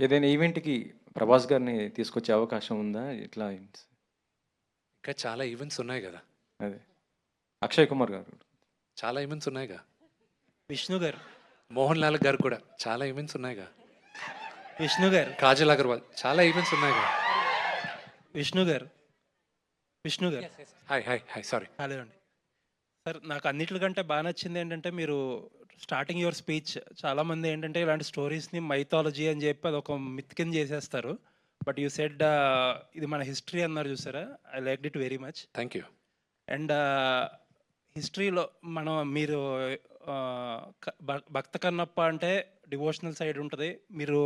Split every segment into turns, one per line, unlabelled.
ఏదైనా ఈవెంట్‌కి ప్రభాస్ గారిని తీసుకొచ్చే అవకాశం ఉందా? ఎట్లా?
ఇంకా చాలా ఈవెంట్స్ ఉన్నాయి గదా!
అదే. అక్షయ్ కుమార్ గారు.
చాలా ఈవెంట్స్ ఉన్నాయిగా.
విష్ణు గారు.
మోహన్ లాల్ గారు కూడా చాలా ఈవెంట్స్ ఉన్నాయిగా.
విష్ణు గారు.
కాజల్ అగర్వాల్ చాలా ఈవెంట్స్ ఉన్నాయిగా.
Vishnu garu. Vishnu garu.
Hi hi hi sorry.
Hello అండి. సార్ నాకు అన్నిట్లకంటే బా నచ్చింది ఏంటంటే మీరు స్టార్టింగ్ యువర్ స్పీచ్ చాలామంది ఏంటంటే ఇలాంటి స్టోరీస్‌ని మైథాలజీ అని చెప్పి అదొక మిత్ కింద చేసేస్తారు. బట్ యూ సెడ్ ఇది మన హిస్టరీ అన్నారు చూసారా? I liked it very much.
Thank you.
And హిస్టరీలో మనం మీరు భ భక్త కన్నప్ప అంటే డివోషనల్ సైడ్ ఉంటది. మీరు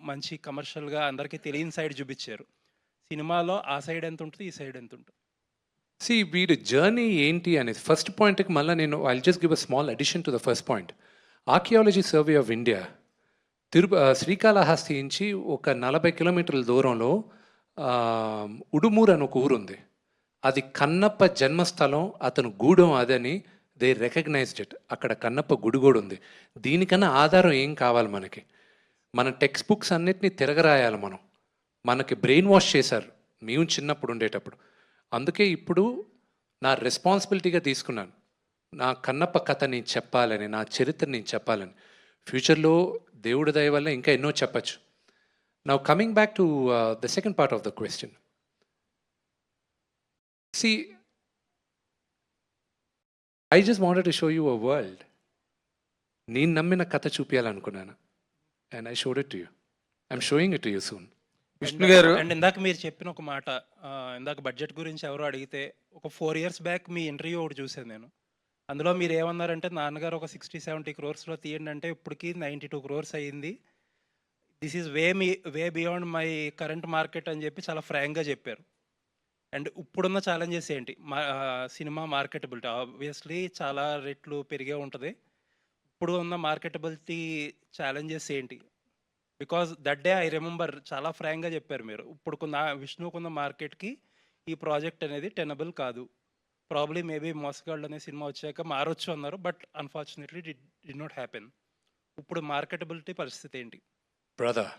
మంచి కమర్షియల్‌గా అందరికీ తెలియని సైడ్ చూపిచ్చారు. సినిమాలో ఆ సైడ్ ఎంత ఉంటది? ఈ సైడ్ ఎంత ఉంటది?
సి వీడి జర్నీ ఏంటి అనేది ఫస్ట్ పాయింట్‌కి మళ్ళీ నేను I'll just give a small addition to the first point. Archaeology survey of India Tiru Srikalahasti నుంచి ఒక 40 కిలోమీటర్ల దూరంలో ఉడుమూర్ ఉడుమూరు అని ఒక ఊరుంది. అది కన్నప్ప జన్మస్థలం, అతను గూడెం అదని దే రికగ్నైజ్డ్ ఇట్. అక్కడ కన్నప్ప గుడి కూడా ఉంది. దీనికన్నా ఆధారం ఏం కావాలి మనకి? మన టెక్స్ట్ బుక్స్ అన్నిటిని తిరగరాయాలి మనం. మనకి బ్రెయిన్ వాష్ చేశారు. మేము చిన్నప్పుడు ఉండేటప్పుడు. అందుకే ఇప్పుడు నా రెస్పాన్సిబిలిటీగా తీసుకున్నాను. నా కన్నప్ప కథ నేను చెప్పాలని, నా చరిత్ర నేను చెప్పాలని. ఫ్యూచర్‌లో దేవుడి దయ వల్ల ఇంకా ఎన్నో చెప్పచ్చు now coming back to the second part of the question see I just wanted to show you a world. నేను నమ్మిన కథ చూపించాలనుకున్నాను and I showed it to you. I showing it to you soon.
Vishnu garu
and ఇందాక మీరు చెప్పిన ఒక మాట ఇందాక budget గురించి ఎవరో అడిగితే ఒక 4 ఇయర్స్ బ్యాక్ మీ ఇంటర్వ్యూ ఒకటి చూసాను నేను. అందులో మీరు ఏమన్నారంటే నాన్నగారు ఒక 60, 70 క్రోర్స్‌లో తీయండి అంటే ఇప్పటికి 92 క్రోర్స్ అయింది. This is way me way beyond my current market అని చెప్పి చాలా ఫ్రాంక్‌గా చెప్పారు. అండ్ ఇప్పుడున్న ఛాలెంజెస్ ఏంటి? మా సినిమా మార్కెటబిలిటీ ఆబ్వియస్లీ చాలా రెట్లు పెరిగే ఉంటది. ఇప్పుడు ఉన్న మార్కెటబిలిటీ ఛాలెంజెస్ ఏంటి? Because that day I remember చాలా ఫ్రాంక్‌గా చెప్పారు మీరు. ఇప్పుడుకున్న విష్ణుకున్న మార్కెట్‌కి ఈ ప్రాజెక్ట్ అనేది టెనబుల్ కాదు. ప్రాబ్లీ మేబీ 'మోసగాళ్ళు' అనే సినిమా వచ్చాక మారొచ్చు అన్నారు. But unfortunately did not happen. ఇప్పుడు మార్కెటబిలిటీ పరిస్థితి ఏంటి?
బ్రదర్